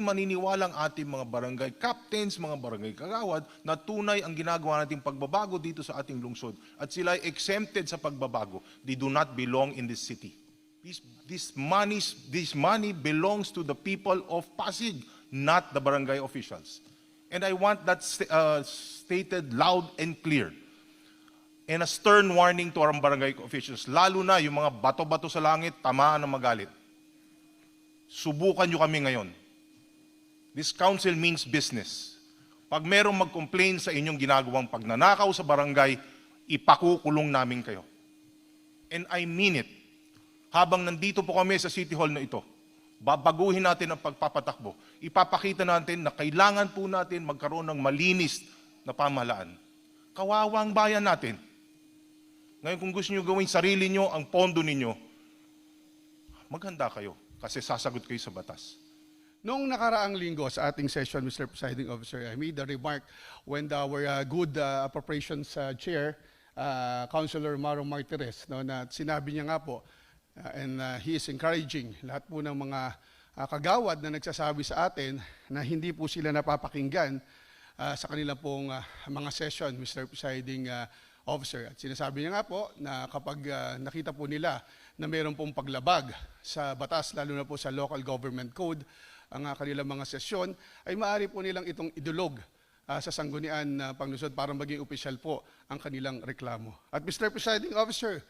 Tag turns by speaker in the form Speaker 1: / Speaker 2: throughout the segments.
Speaker 1: maniniwala ang ating mga barangay captains, mga barangay kagawad na tunay ang ginagawa nating pagbabago dito sa ating lungsod at sila ay exempted sa pagbabago. They do not belong in this city. This, this, money, this money belongs to the people of Pasig, not the barangay officials. And I want that sta- uh, stated loud and clear. And a stern warning to our barangay officials, lalo na yung mga bato-bato sa langit, tamaan ng magalit. Subukan nyo kami ngayon. This council means business. Pag merong mag-complain sa inyong ginagawang pagnanakaw sa barangay, ipakukulong namin kayo. And I mean it. Habang nandito po kami sa City Hall na ito, babaguhin natin ang pagpapatakbo. Ipapakita natin na kailangan po natin magkaroon ng malinis na pamahalaan. Kawawa ang bayan natin. Ngayon kung gusto nyo gawin sarili nyo ang pondo ninyo, maghanda kayo kasi sasagot kayo sa batas.
Speaker 2: Noong nakaraang linggo sa ating session, Mr. Presiding Officer, I made a remark when our uh, good uh, appropriations uh, chair, uh, Councilor Maro Martires, no, na sinabi niya nga po, uh, and uh, he is encouraging lahat po ng mga uh, kagawad na nagsasabi sa atin na hindi po sila napapakinggan uh, sa kanilang pong uh, mga session, Mr. Presiding uh, Officer. At sinasabi niya nga po na kapag uh, nakita po nila na mayroon pong paglabag sa batas, lalo na po sa local government code, ang uh, kanilang mga sesyon, ay maaari po nilang itong idulog uh, sa sanggunian na panglusod para maging opisyal po ang kanilang reklamo. At Mr. Presiding Officer,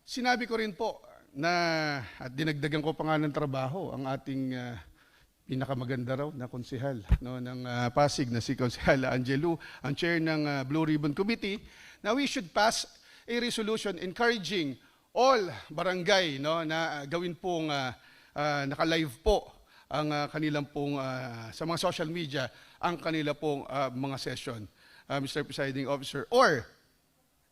Speaker 2: sinabi ko rin po na, at dinagdagan ko pa nga ng trabaho, ang ating uh, pinakamaganda raw na konsehal no, ng uh, Pasig na si Konsehal Angelo, ang chair ng uh, Blue Ribbon Committee, na we should pass a resolution encouraging all barangay no, na uh, gawin pong uh, uh, naka-live po ang uh, kanilang pong uh, sa mga social media ang kanila pong uh, mga session, uh, Mr. Presiding Officer. Or,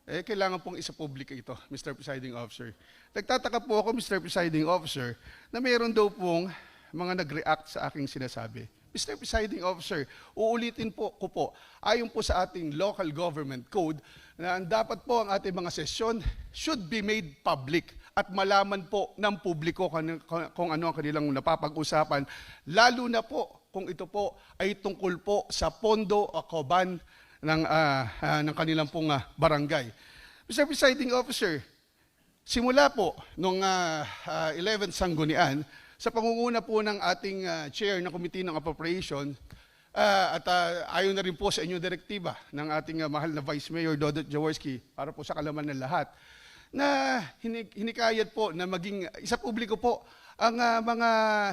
Speaker 2: eh, kailangan pong isa-public ito, Mr. Presiding Officer. Nagtataka po ako, Mr. Presiding Officer, na meron daw pong mga nag-react sa aking sinasabi. Mr. Presiding Officer, uulitin po ko po, ayon po sa ating local government code, na dapat po ang ating mga sesyon should be made public at malaman po ng publiko kung, ano ang kanilang napapag-usapan, lalo na po kung ito po ay tungkol po sa pondo o koban ng, ah, ah, ng kanilang pong ah, barangay. Mr. Presiding Officer, simula po nung ah, ah, 11th sanggunian, sa pangunguna po ng ating ah, chair ng Committee ng Appropriation, ah, at ah, ayon na rin po sa inyong direktiba ng ating ah, mahal na Vice Mayor Dodot Jaworski para po sa kalaman ng lahat, na hinik- hinikayat po na maging isa publiko po ang ah, mga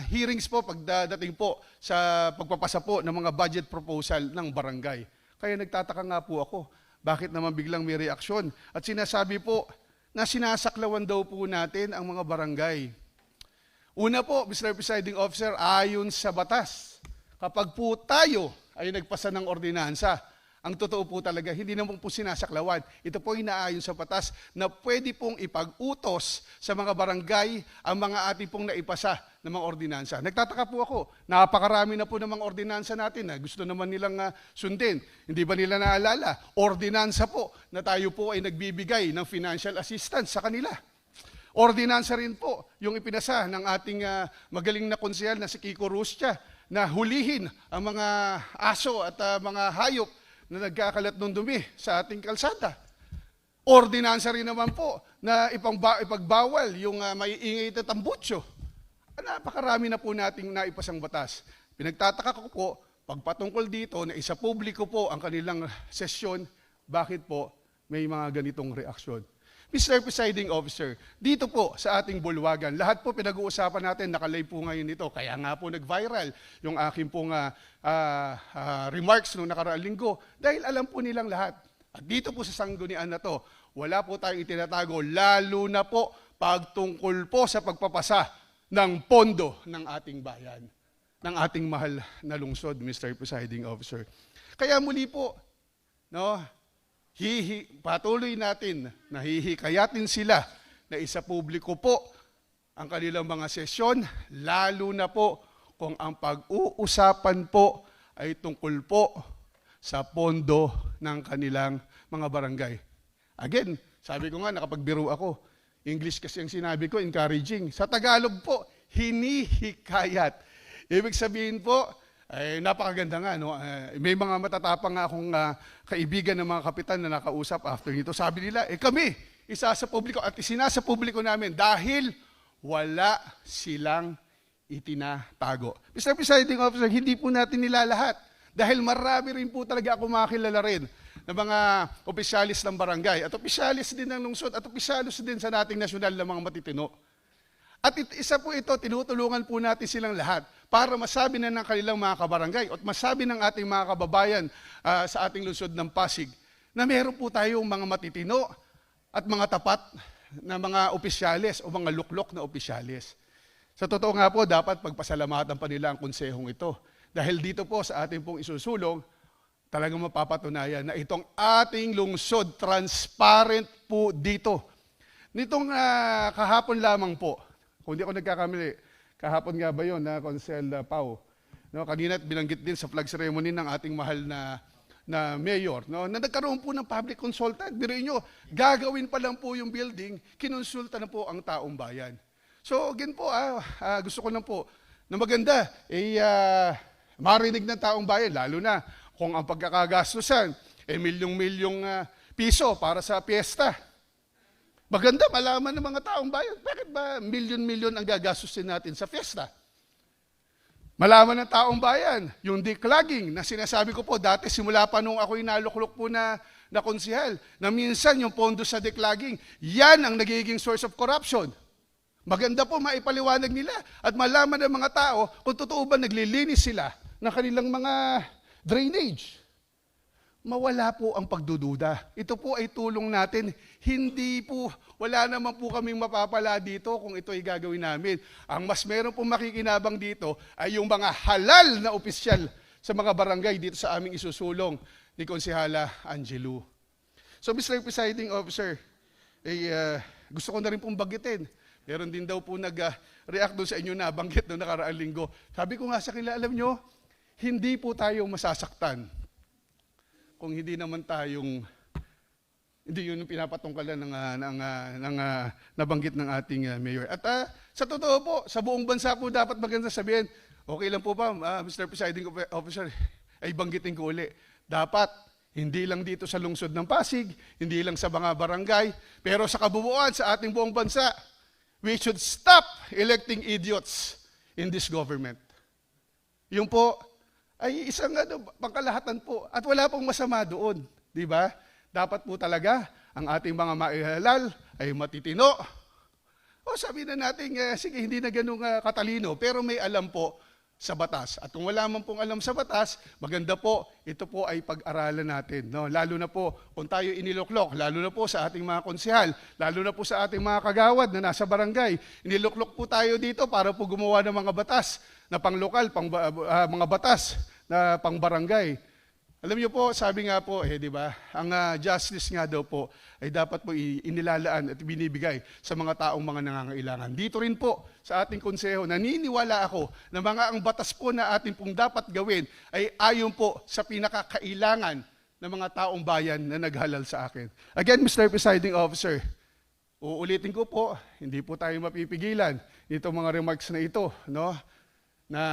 Speaker 2: hearings po pagdating po sa pagpapasa po ng mga budget proposal ng barangay. Kaya nagtataka nga po ako, bakit naman biglang may reaksyon? At sinasabi po na sinasaklawan daw po natin ang mga barangay. Una po, Mr. Presiding Officer, ayon sa batas, kapag po tayo ay nagpasa ng ordinansa, ang totoo po talaga, hindi naman po sinasaklawan. Ito po inaayon sa batas na pwede pong ipag-utos sa mga barangay ang mga ating pong naipasa ng mga ordinansa. Nagtataka po ako, napakarami na po ng mga ordinansa natin na gusto naman nilang ah, sundin. Hindi ba nila naalala? Ordinansa po na tayo po ay nagbibigay ng financial assistance sa kanila. Ordinansa rin po yung ipinasa ng ating ah, magaling na konsehal na si Kiko Rustia na hulihin ang mga aso at ah, mga hayop na nagkakalat ng dumi sa ating kalsada. Ordinansa rin naman po na ipangba, ipagbawal yung uh, maiingay na tambutso. Napakarami na po nating naipasang batas. Pinagtataka ko po, pagpatungkol dito na isa publiko po ang kanilang sesyon, bakit po may mga ganitong reaksyon? Mr. Presiding Officer, dito po sa ating bulwagan, lahat po pinag-uusapan natin, nakalive po ngayon ito. Kaya nga po nag-viral yung aking pong ah, ah, remarks noong nakaraang linggo dahil alam po nilang lahat. At dito po sa sanggunian na to, wala po tayong itinatago, lalo na po pagtungkol po sa pagpapasa ng pondo ng ating bayan, ng ating mahal na lungsod, Mr. Presiding Officer. Kaya muli po, no, hihi, patuloy natin na hihikayatin sila na isa publiko po ang kanilang mga sesyon, lalo na po kung ang pag-uusapan po ay tungkol po sa pondo ng kanilang mga barangay. Again, sabi ko nga, nakapagbiro ako. English kasi ang sinabi ko, encouraging. Sa Tagalog po, hinihikayat. Ibig sabihin po, Ay napakaganda nga no. Eh, may mga matatapang nga akong ah, kaibigan ng mga kapitan na nakausap after nito. Sabi nila, eh kami, isa sa publiko at isinasa publiko namin dahil wala silang itinatago. Mr. Presiding Officer, hindi po natin nilalahat. Dahil marami rin po talaga ako makilala rin ng mga opisyalis ng barangay at opisyalis din ng lungsod at opisyalis din sa nating nasyonal na mga matitino. At isa po ito, tinutulungan po natin silang lahat para masabi na ng kanilang mga kabarangay at masabi ng ating mga kababayan ah, sa ating lungsod ng Pasig na meron po tayong mga matitino at mga tapat na mga opisyalis o mga luklok na opisyalis. Sa totoo nga po, dapat pagpasalamatan pa nila ang konsehong ito. Dahil dito po sa ating pong isusulong, talagang mapapatunayan na itong ating lungsod, transparent po dito. Nitong ah, kahapon lamang po, kung di ako nagkakamali, kahapon nga ba yun na Consel uh, Pau? No, kanina binanggit din sa flag ceremony ng ating mahal na na mayor, no, na nagkaroon po ng public consultant. Biruin nyo, gagawin pa lang po yung building, kinonsulta na po ang taong bayan. So, again po, ah, ah, gusto ko lang po na maganda, eh, ah, marinig ng taong bayan, lalo na kung ang pagkakagastusan, eh, milyong-milyong ah, piso para sa piyesta. Maganda malaman ng mga taong bayan, bakit ba milyon-milyon ang gagastusin natin sa fiesta? Malaman ng taong bayan, yung declogging na sinasabi ko po, dati simula pa nung ako'y naluklok po na, na konsihal, na minsan yung pondo sa declogging, yan ang nagiging source of corruption. Maganda po maipaliwanag nila at malaman ng mga tao kung totoo ba naglilinis sila ng kanilang mga drainage mawala po ang pagdududa. Ito po ay tulong natin. Hindi po, wala naman po kaming mapapala dito kung ito ay gagawin namin. Ang mas meron pong makikinabang dito ay yung mga halal na opisyal sa mga barangay dito sa aming isusulong ni Konsihala Angelo. So Mr. Presiding Officer, eh, uh, gusto ko na rin pong bagitin. Meron din daw po nag-react doon sa inyo na banggit noong nakaraang linggo. Sabi ko nga sa kanila, alam nyo, hindi po tayo masasaktan kung hindi naman tayong hindi yun yung pinapatungkalan ng ah, ng ah, ng ah, nabanggit ng ating mayor. At ah, sa totoo po, sa buong bansa po dapat maganda sabihin, okay lang po ba, ah, Mr. Presiding Officer, ay banggitin ko uli. Dapat hindi lang dito sa lungsod ng Pasig, hindi lang sa mga barangay, pero sa kabuuan sa ating buong bansa, we should stop electing idiots in this government. Yung po ay isang ano, pangkalahatan po. At wala pong masama doon. Di ba? Dapat po talaga ang ating mga maihalal ay matitino. O sabi na natin, eh, sige, hindi na ganun ah, katalino, pero may alam po sa batas. At kung wala man pong alam sa batas, maganda po, ito po ay pag-aralan natin. No? Lalo na po kung tayo iniloklok, lalo na po sa ating mga konsehal, lalo na po sa ating mga kagawad na nasa barangay. Iniloklok po tayo dito para po gumawa ng mga batas na panglokal, pang, ah, mga batas na pang barangay. Alam niyo po, sabi nga po, eh, di ba, ang ah, justice nga daw po ay dapat po inilalaan at binibigay sa mga taong mga nangangailangan. Dito rin po sa ating konseho, naniniwala ako na mga ang batas po na ating pong dapat gawin ay ayon po sa pinakakailangan ng mga taong bayan na naghalal sa akin. Again, Mr. Presiding Officer, uulitin ko po, hindi po tayo mapipigilan itong mga remarks na ito, no? Na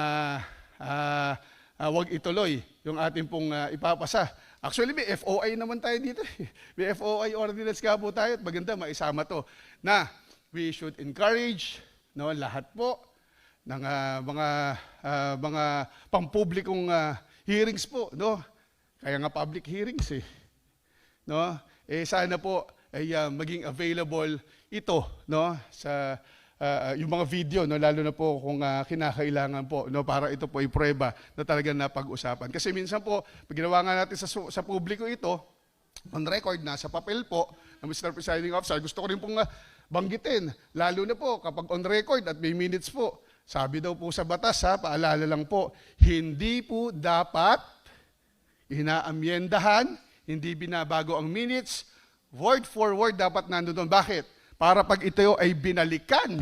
Speaker 2: ah, ah, wag ituloy yung ating pong ah, ipapasa. Actually, may FOI naman tayo dito. eh. May FOI ordinance nga po tayo at maganda maisama to na we should encourage no, lahat po ng ah, mga ah, mga pampublikong ah, hearings po. No? Kaya nga public hearings eh no? Eh sana po ay ah, maging available ito, no, sa ah, yung mga video, no, lalo na po kung ah, kinakailangan po, no, para ito po ay prueba na talagang napag-usapan. Kasi minsan po, pag ginawa nga natin sa sa publiko ito, on record na sa papel po ng Mr. Presiding Officer, gusto ko rin pong ah, banggitin, lalo na po kapag on record at may minutes po, sabi daw po sa batas, ha, paalala lang po, hindi po dapat inaamyendahan, hindi binabago ang minutes, word for word dapat nandoon. Bakit? Para pag ito ay binalikan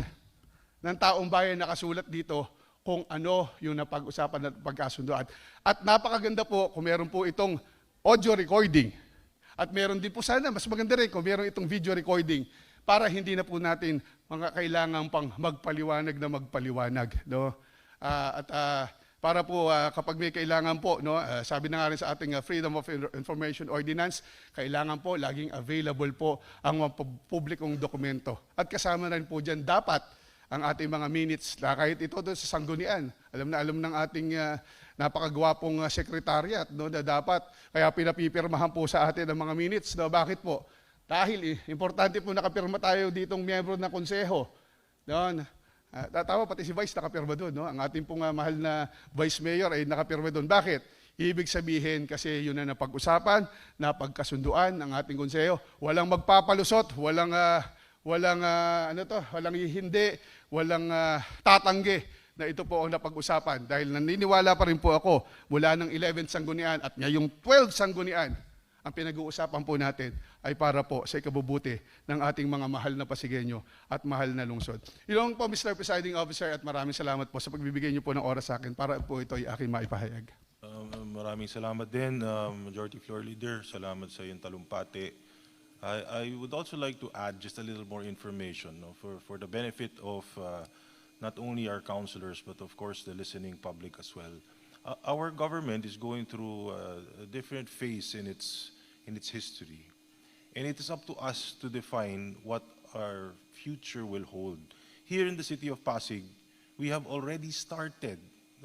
Speaker 2: ng taong bayan nakasulat dito kung ano yung napag-usapan at pagkasundoan. At napakaganda po kung meron po itong audio recording. At meron din po sana, mas maganda rin kung meron itong video recording para hindi na po natin mga kailangan pang magpaliwanag na magpaliwanag. No? Ah, at ah, para po ah, kapag may kailangan po, no, ah, sabi na nga rin sa ating ah, Freedom of In- Information Ordinance, kailangan po laging available po ang mga pub- publikong dokumento. At kasama rin po dyan dapat ang ating mga minutes na kahit ito doon sa sanggunian. Alam na alam ng ating ah, napakagwapong ah, secretariat no, na dapat kaya pinapipirmahan po sa atin ang mga minutes. No? Bakit po? Dahil eh, importante po nakapirma tayo ditong miyembro ng konseho. Doon. Ah, tatawa pati si Vice nakapirma doon. No? Ang ating pong ah, mahal na Vice Mayor ay nakapirma doon. Bakit? Ibig sabihin kasi yun na napag-usapan, napagkasunduan ng ating konseho. Walang magpapalusot, walang ah, walang ah, ano to, walang hindi, walang ah, tatanggi na ito po ang napag-usapan dahil naniniwala pa rin po ako mula ng 11 sanggunian at ngayong 12 sanggunian ang pinag-uusapan po natin ay para po sa ikabubuti ng ating mga mahal na Pasigenyo at mahal na lungsod. Lang po Mr. Presiding Officer at maraming salamat po sa pagbibigay niyo po ng oras sa akin para po ito ay aking maipahayag.
Speaker 1: Um, maraming salamat din, um, Majority Floor Leader. Salamat sa iyong talumpati. I, I would also like to add just a little more information no, for, for the benefit of uh, not only our councilors, but of course the listening public as well. Uh, our government is going through uh, a different phase in its, in its history. And it is up to us to define what our future will hold. Here in the city of Pasig, we have already started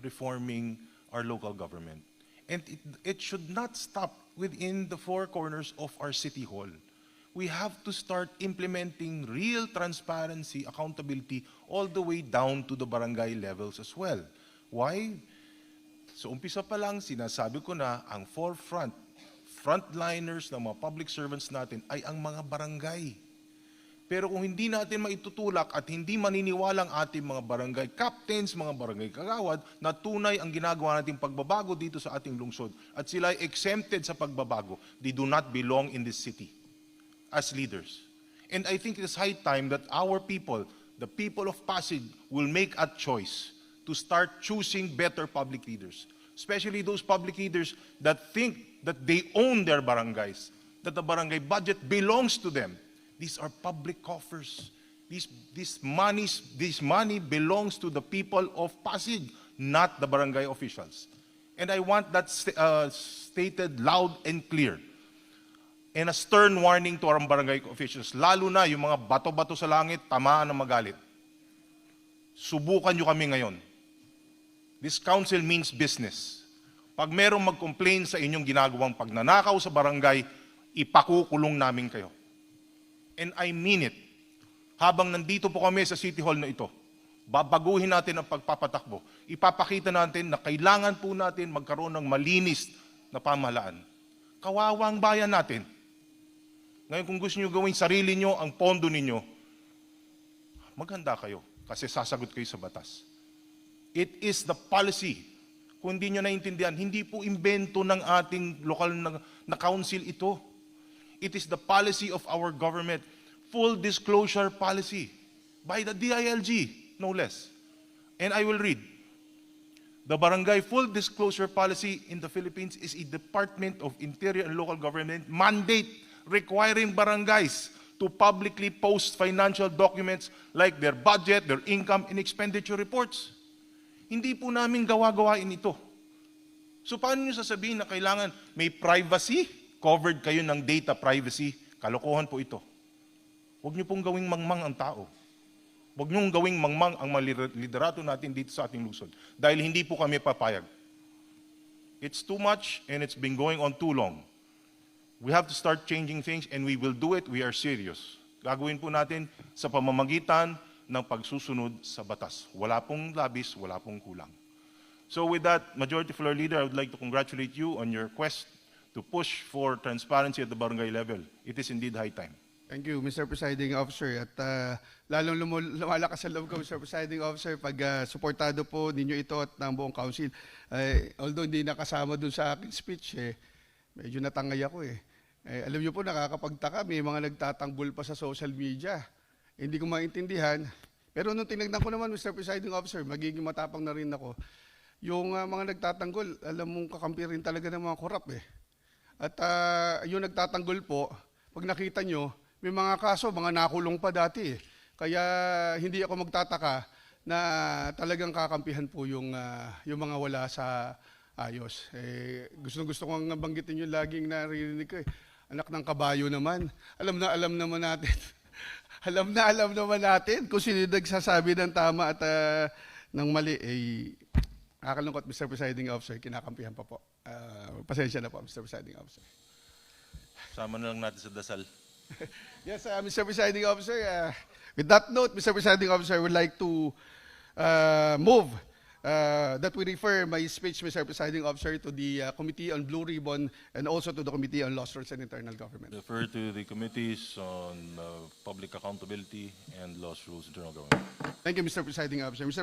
Speaker 1: reforming our local government. And it, it should not stop within the four corners of our city hall. We have to start implementing real transparency, accountability, all the way down to the barangay levels as well. Why? So umpisa pa lang, sinasabi ko na, ang forefront, frontliners ng mga public servants natin ay ang mga barangay. Pero kung hindi natin maitutulak at hindi maniniwalang ating mga barangay captains, mga barangay kagawad, na tunay ang ginagawa nating pagbabago dito sa ating lungsod at sila ay exempted sa pagbabago, they do not belong in this city as leaders. And I think it is high time that our people, the people of Pasig, will make a choice to start choosing better public leaders. Especially those public leaders that think that they own their barangays, that the barangay budget belongs to them. These are public coffers. These, this, monies, this money belongs to the people of Pasig, not the barangay officials. And I want that sta- uh, stated loud and clear and a stern warning to our barangay officials, lalo na yung mga bato-bato sa langit, tamaan ng magalit. Subukan nyo kami ngayon. This council means business. Pag merong mag-complain sa inyong ginagawang pagnanakaw sa barangay, ipakukulong namin kayo. And I mean it. Habang nandito po kami sa City Hall na ito, babaguhin natin ang pagpapatakbo. Ipapakita natin na kailangan po natin magkaroon ng malinis na pamahalaan. Kawawa ang bayan natin. Ngayon kung gusto nyo gawin sarili nyo ang pondo ninyo, maghanda kayo kasi sasagot kayo sa batas. It is the policy. Kung hindi nyo naintindihan, hindi po imbento ng ating lokal na, na council ito. It is the policy of our government. Full disclosure policy by the DILG, no less. And I will read. The Barangay Full Disclosure Policy in the Philippines is a Department of Interior and Local Government mandate requiring barangays to publicly post financial documents like their budget, their income, and expenditure reports. Hindi po namin gawa-gawain ito. So paano nyo sasabihin na kailangan may privacy? Covered kayo ng data privacy? Kalokohan po ito. Huwag nyo pong gawing mangmang ang tao. Huwag nyo gawing mangmang ang mga liderato natin dito sa ating lungsod. Dahil hindi po kami papayag. It's too much and it's been going on too long. We have to start changing things and we will do it. We are serious. Gagawin po natin sa pamamagitan ng pagsusunod sa batas. Wala pong labis, wala pong kulang. So with that, Majority Floor Leader, I would like to congratulate you on your quest to push for transparency at the barangay level. It is indeed high time.
Speaker 2: Thank you, Mr. Presiding Officer. At ah, lalong lumalakas ang loob ko, Mr. Presiding Officer, pag ah, suportado po ninyo ito at ng buong council. Eh, although hindi nakasama dun sa aking speech, eh, medyo natangay ako eh. eh. Alam niyo po, nakakapagtaka, may mga nagtatanggol pa sa social media. Hindi ko maintindihan. Pero nung tinignan ko naman, Mr. Presiding Officer, magiging matapang na rin ako. Yung ah, mga nagtatanggol, alam mong kakampi rin talaga ng mga korap eh. At ah, yung nagtatanggol po, pag nakita nyo, may mga kaso, mga nakulong pa dati. eh. Kaya hindi ako magtataka na talagang kakampihan po yung, ah, yung mga wala sa ayos. Eh, gusto gusto ko nga banggitin yung laging naririnig ko eh. Anak ng kabayo naman. Alam na alam naman natin. alam na alam naman natin kung sino yung nagsasabi ng tama at ah, ng mali. Eh, nakakalungkot, Mr. Presiding Officer. Kinakampihan pa po. Ah, pasensya na po, Mr. Presiding Officer.
Speaker 1: Sama na lang natin sa dasal.
Speaker 2: Yes, uh, Mr. Presiding Officer. uh, with that note, Mr. Presiding Officer, I would like to uh, move uh, that we refer my speech, Mr. Presiding Officer, to the uh, Committee on Blue Ribbon and also to the Committee on Lost Roads and Internal Government.
Speaker 1: Refer to the committees on uh, public accountability and lost rules internal government.
Speaker 2: Thank you, Mr. Presiding Officer. Mr.